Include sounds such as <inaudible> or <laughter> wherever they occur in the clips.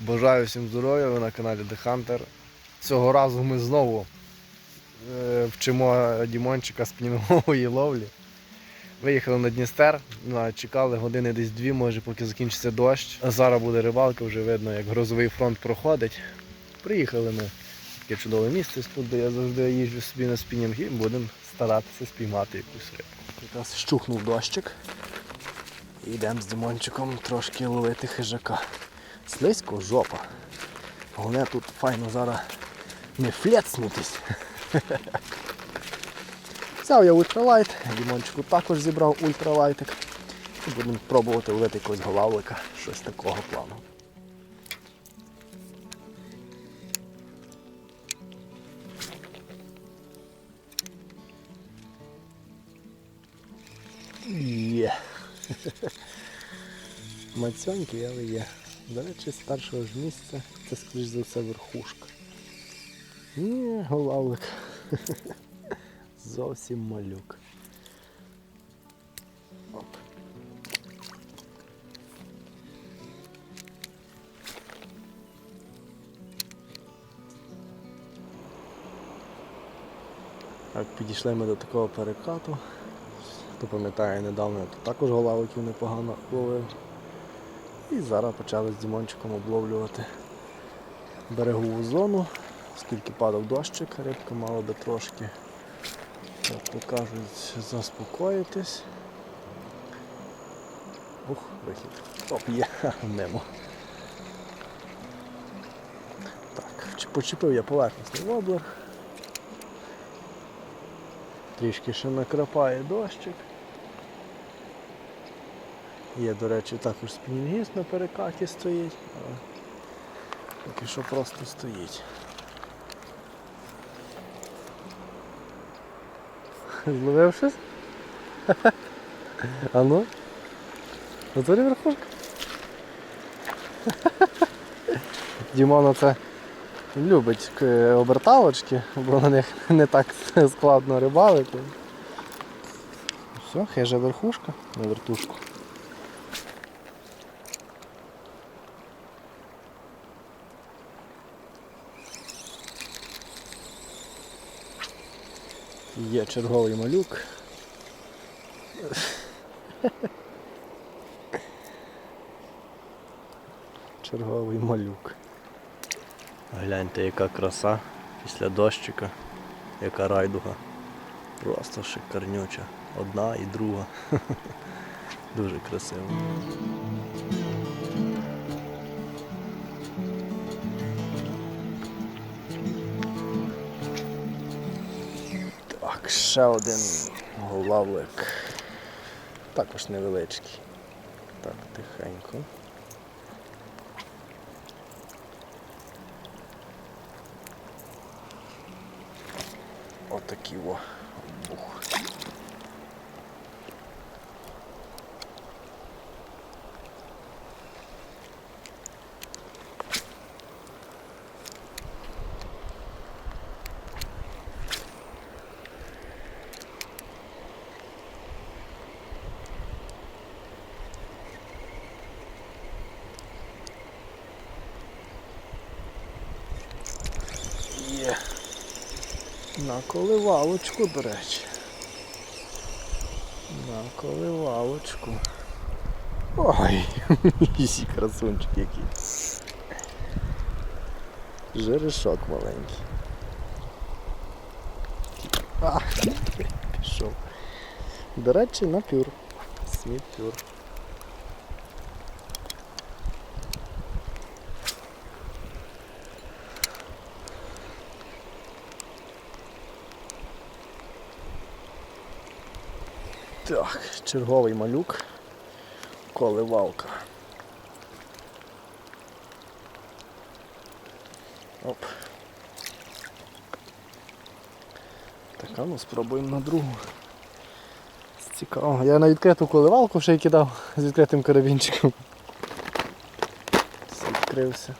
Бажаю всім здоров'я, ви на каналі The Hunter. Цього разу ми знову е, вчимо Дімончика спінінгової ловлі. Виїхали на Дністер, чекали години десь дві, може, поки закінчиться дощ. А зараз буде рибалка, вже видно, як грозовий фронт проходить. Приїхали ми таке чудове місце, тут, де я завжди їжджу собі на спінінг і будемо старатися спіймати якусь рибу. Якраз щухнув дощик. І йдемо з Дімончиком трошки ловити хижака. Слизько жопа. Головне тут файно зараз не флецнутись. <laughs> Взяв я ультралайт, Дімончику також зібрав ультралайтик. Будемо пробувати ловити якогось голавлика, щось такого плану. Є. <laughs> Мацьонький, але є. До речі, з першого ж місця це, скоріш за все, верхушка. Ні, голавлик. <laughs> Зовсім малюк. Оп. Так, підійшли ми до такого перекату. Хто пам'ятає, недавно я тут також голавиків непогано ловив. І зараз почали з Дімончиком обловлювати берегову зону, оскільки падав дощик, рибка мала би трошки, як то кажуть, заспокоїтись. Ух, вихід. Оп, є, <laughs> мимо. Так, почепив я поверхностний воблер. Трішки ще накрапає дощик. Є, до речі, також спінінгіст на перекаті стоїть, але поки що просто стоїть. Зловив щось? <laughs> А ну? Готові верхушка? <laughs> Дімон це любить к- оберталочки, бо на них не так складно рибалити. Все, хижа верхушка на вертушку. Є черговий малюк. Черговий малюк. Гляньте, яка краса після дощика, яка райдуга. Просто шикарнюча. Одна і друга. <laughs> Дуже красиво. Ще один голавлик. Також невеличкий. Так, тихенько. Отакі во Є. На коливалочку, до речі. На коливалочку. Ой, <laughs> який красунчик який. Жерешок маленький. А, <laughs> пішов. До речі, на пюр. Сміт Так, черговий малюк. Коливалка. Оп. Так, а ну спробуємо на другу. Цікаво. Я на відкриту коливалку ще й кидав з відкритим карабінчиком. Все Відкрився.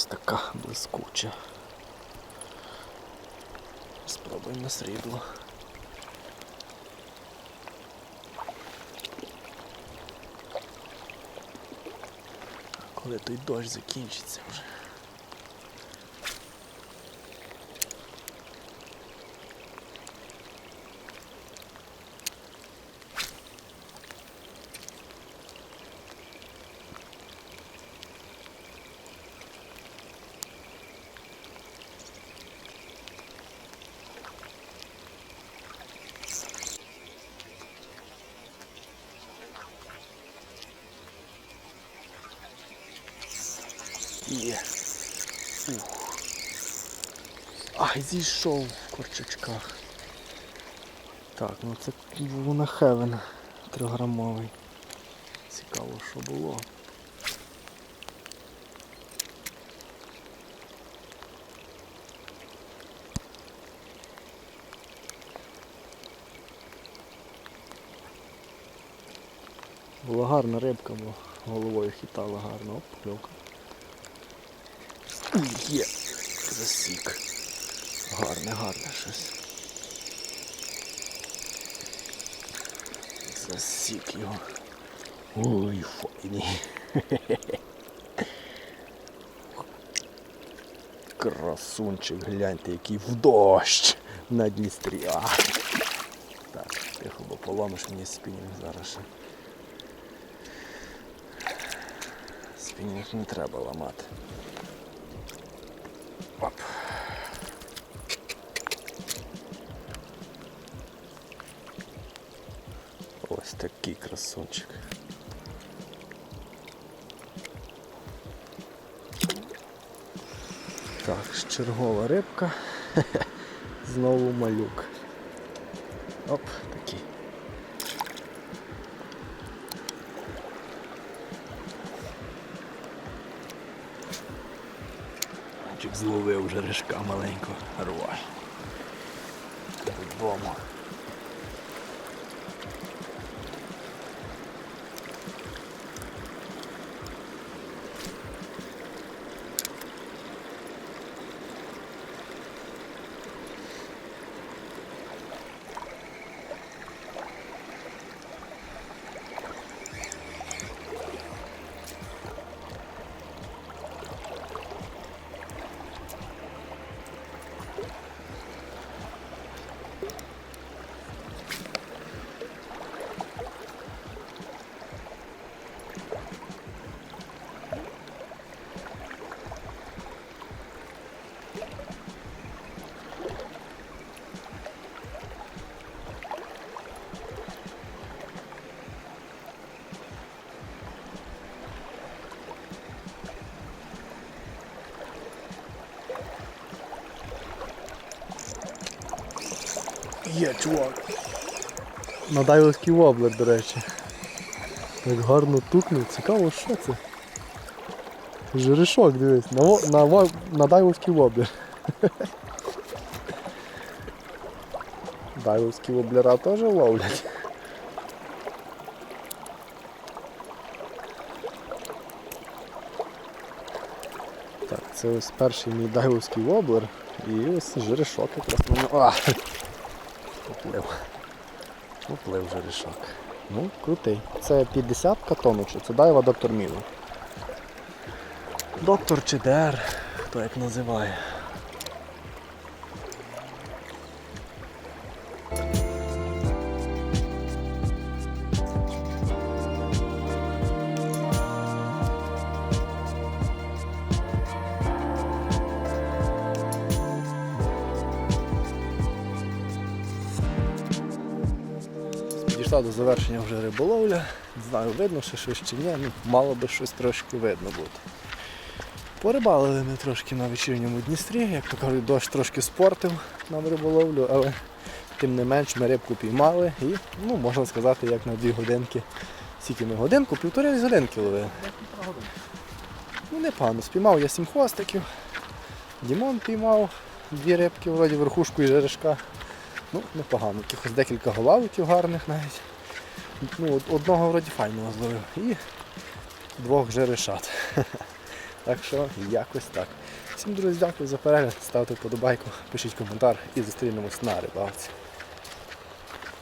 ось така блискуча. Спробуємо на срібло. Коли той дощ закінчиться вже. Є. Фух. Ай, зійшов в корчачках. Так, ну це вона хевен триграмовий. Цікаво, що було. Була гарна рибка, бо головою хитала гарно. Оп, кльовка. Є. Засік. Гарне, гарне щось. Засік його. Ой, файний. Красунчик, гляньте, який в дощ на Дністрі. А. Так, тихо, бо поломиш мені спінінг зараз. Спінінг не треба ламати. Оп. Ось такий красунчик. Так, чергова рибка. <laughs> Знову малюк. Оп, зловив вже рижка маленького. Рвай. Додому. Є, чувак. Надайловський воблер, до речі. Так гарно тукнув. Цікаво, що це? Жерешок, дивись, на, на, на дайловський воблер. Дайловські воблера теж ловлять. Так, це ось перший мій дайловський воблер і ось жерешок якраз на нього. А! Поплив. Жерешок. Ну, крутий. Це 50 катоночок, це дайва доктор Міло. Доктор Чедер, хто як називає. Підійшла до завершення вже риболовля. Не знаю, видно ще щось чи ні, ну, мало би щось трошки видно бути. Порибалили ми трошки на вечірньому Дністрі, як то кажуть, дощ трошки спортив нам риболовлю, але тим не менш ми рибку піймали і, ну, можна сказати, як на дві годинки. Скільки ми годинку, півтори годинки ловили. Ну непогано, спіймав я сім хвостиків. Дімон піймав дві рибки, вроді верхушку і жерешка. Ну, непогано. Якихось декілька голавиків гарних навіть. Ну, одного вроді файного зловив. І двох жерешат. <laughs> Так що якось так. Всім друзі, дякую за перегляд. Ставте вподобайку, пишіть коментар і зустрінемось на рибалці.